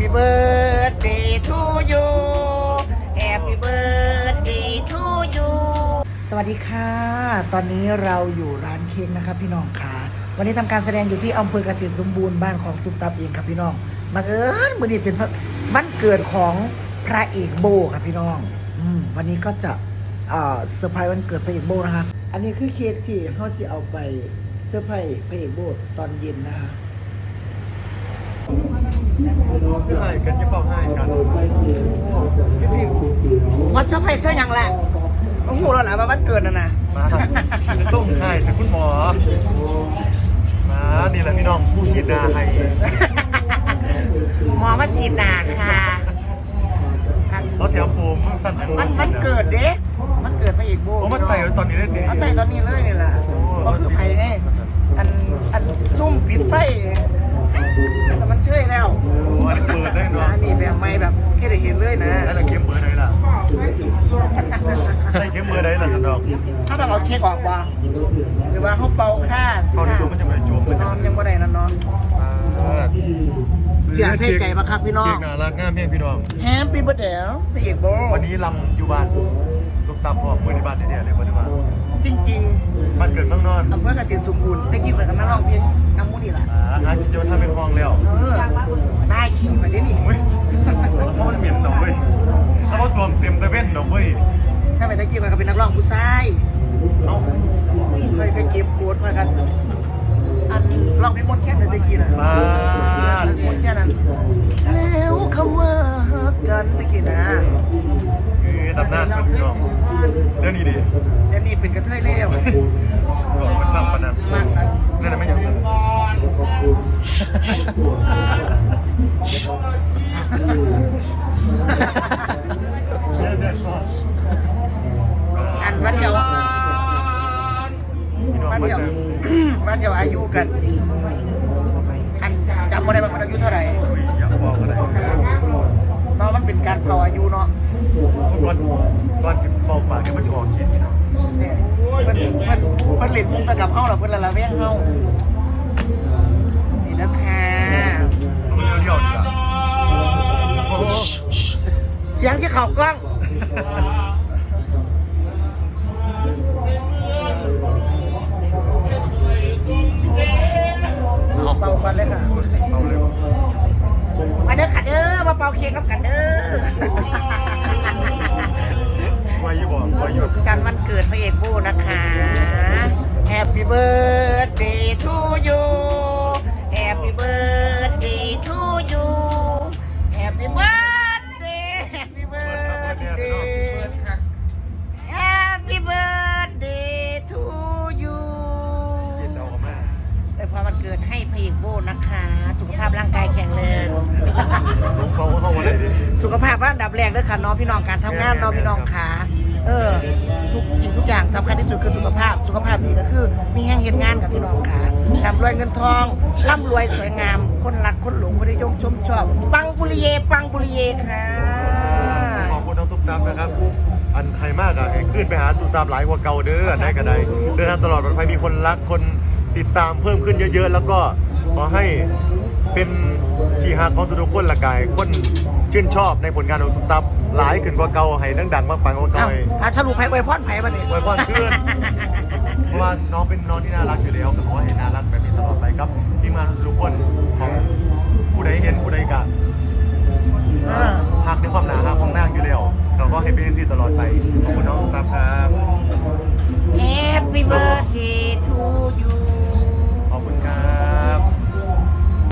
Happy birthday to you Happy birthday to you สวัสดีค่ะ ตอนนี้เราอยู่ร้านเค้กนะครับพี่น้องค่ะ วันนี้ทำการแสดงอยู่ที่อำเภอเกษตรสมบูรณ์บ้านของตุ๊กตับเองครับพี่น้องบังเอิญวันนี้เป็นวันเกิดของพระเอกโบครับพี่น้องอืมวันนี้ก็จะเอ่อเซอร์ไพรส์วันเกิดพระเอกโบนะคะ อันนี้คือเค้กที่เขาจะเอาไปเซอร์ไพรส์พระเอกโบตอนเย็นนะคะ ให้กันยี่เป้าให้กันวัดเซอร์ไพรส์เสื้อยังแหละโอ้โหแล้วนะว่าวันเกิดน่ะนะมาจะส่งให้ถึงคุณหมอ มานี่แหละพี่น้องผู้ฉีดนาให้หมอมาฉีดหนาค่ะอันรถแถวปูมมึงสั่นอัมันมันเกิดเด้มันเกิดพระเอกโบโอ้มันไต่ตอนนี้ได้ดีมันไต่ตอนนี้เลยนี่แหละก็คือไผ่ไงอันอันซุ่มปิดไฟแต่มันเชื่อยแล้ว โอ้อันนี้เปิดได้เนาะ อันนี้แบบไม่แบบแค่ได้เห็นเลยนะ แล้วเราเข็มเบอร์ไหนล่ะใส่เข็มเบอร์ไหน ล่ะสันดอกถ้าต้องเอาเค้กออกบ่หรือว่าเขาเป่าค่าเขาที่ตัวมันจะไปโจมมันนจะอนยังบ่ได้นั่นเนาะอยากใส่ใจปะครับพี่น้องเก่งน่ารักงามเพียงพี่น้องแฮปปี้เบิร์ดเดย์พระเอกโบวันนี้ลำอยู่บ้านลูกตาพ่อมือในบ้านเนี่ยเลยมือในบ้านจริงบ้านเกิดเมืองนอนๆอำเภอกเกษตรสมบูรณ์ได้กินกับกันมาลองเพลงน้ำมูนี่แหละอ่าหากินโยนทำเป็นคลองแล้วเออตายขี่มาได้นี่เฮ้ยเพราะมันเหม็นหน่อยเว้ยถ้าเขาสวมเต็มตะเว้นหน่อยเว้ยถ้า ไปได้กินกับเป็นนักร้องผู้ชายเอ้าเคยเคยเก็บโกดมากันอันร้องเพลงมนต์แค่นเลยตะกี้น่ะมามนต์แค่นั้น แล้วคำว่าฮักกันตะกี้นะคือตำนานมันพี่น้องเรื่องนี้ดิเดี๋ยวนี้เป็นกระเทยแล้วก่อนมันฟังปะนั้นมากนั้นนั่นน่ะไม่อยากสั่น เสียเสียก่อนอันว่าเจียวพี่น้องว่ามาเจียวเจอว่าเจียวอายุกัน อันจำไม่ได้ว่ามันอายุเท่าไหร่อุ้ยอยากบอกอะไรเนาะมันเป็นการเผาอายุเนาะก่อนก่อนสิบเป่าปากเนี่ยมันจะออกขีดพี่น้องเนี่ยเพิ่นเพิ่นเพิ่นเล่นมุกตะกับเฮาหรอเพิ่นละละแวงเฮานี่แล้วค่ะมันเรียวๆดีกว่าโอ้โหเสียงที่เขากล้อง เป่าเค้กกับกันเด้อไว้อยี่บอกไว้อสุยู่ขสันต์วันเกิดพระเอกบูนะคะ Happy birthday เกิดให้พระเอกโบนะคะ สุขภาพร่างกายแข็งแรงลงเป่าเข้ามาได้ดิสุขภาพว่าอันดับแรกเด้อค่ะเน้องพี่น้องการทำงานเน้องพี่น้องขาเออ ทุกสิ่งทุกอย่างสำคัญที่สุดคือสุขภาพ สุขภาพดีก็คือ มีแห้งเห็นงานกับพี่น้องขาร่ำรวยเงินทองร่ำรวยสวยงาม คนรักคนหลงคนนิยมชมชอบ ปังปุริเย ปังปุริเยค่ะขอบคุณน้องตุ๊กตามนะครับ อันไทยมากอะให้ขึ้นไปหาตุ๊กตามหลายกว่าเก่าเด้อได้ก็ได้เดินทางตลอดปลอดภัยมีคนรักคน ติดตามเพิ่มขึ้นเยอะๆ แล้วก็ขอให้เป็นที่ฮักของทุกๆคนละกายคนชื่นชอบในผลงานของตุ๊กตามหลายขึ้นกว่าเก่าให้ดังๆมากปังกว่าเก่าเอ้าให้อะสรุปไผ่ไว้พรไผ่มาเนี่ยไว้พรขึ้นเพราะว่าน้องเป็นน้องที่น่ารักอยู่แล้วก็ขอให้น่ารักแบบนี้ตลอดไปครับที่มาทุกคน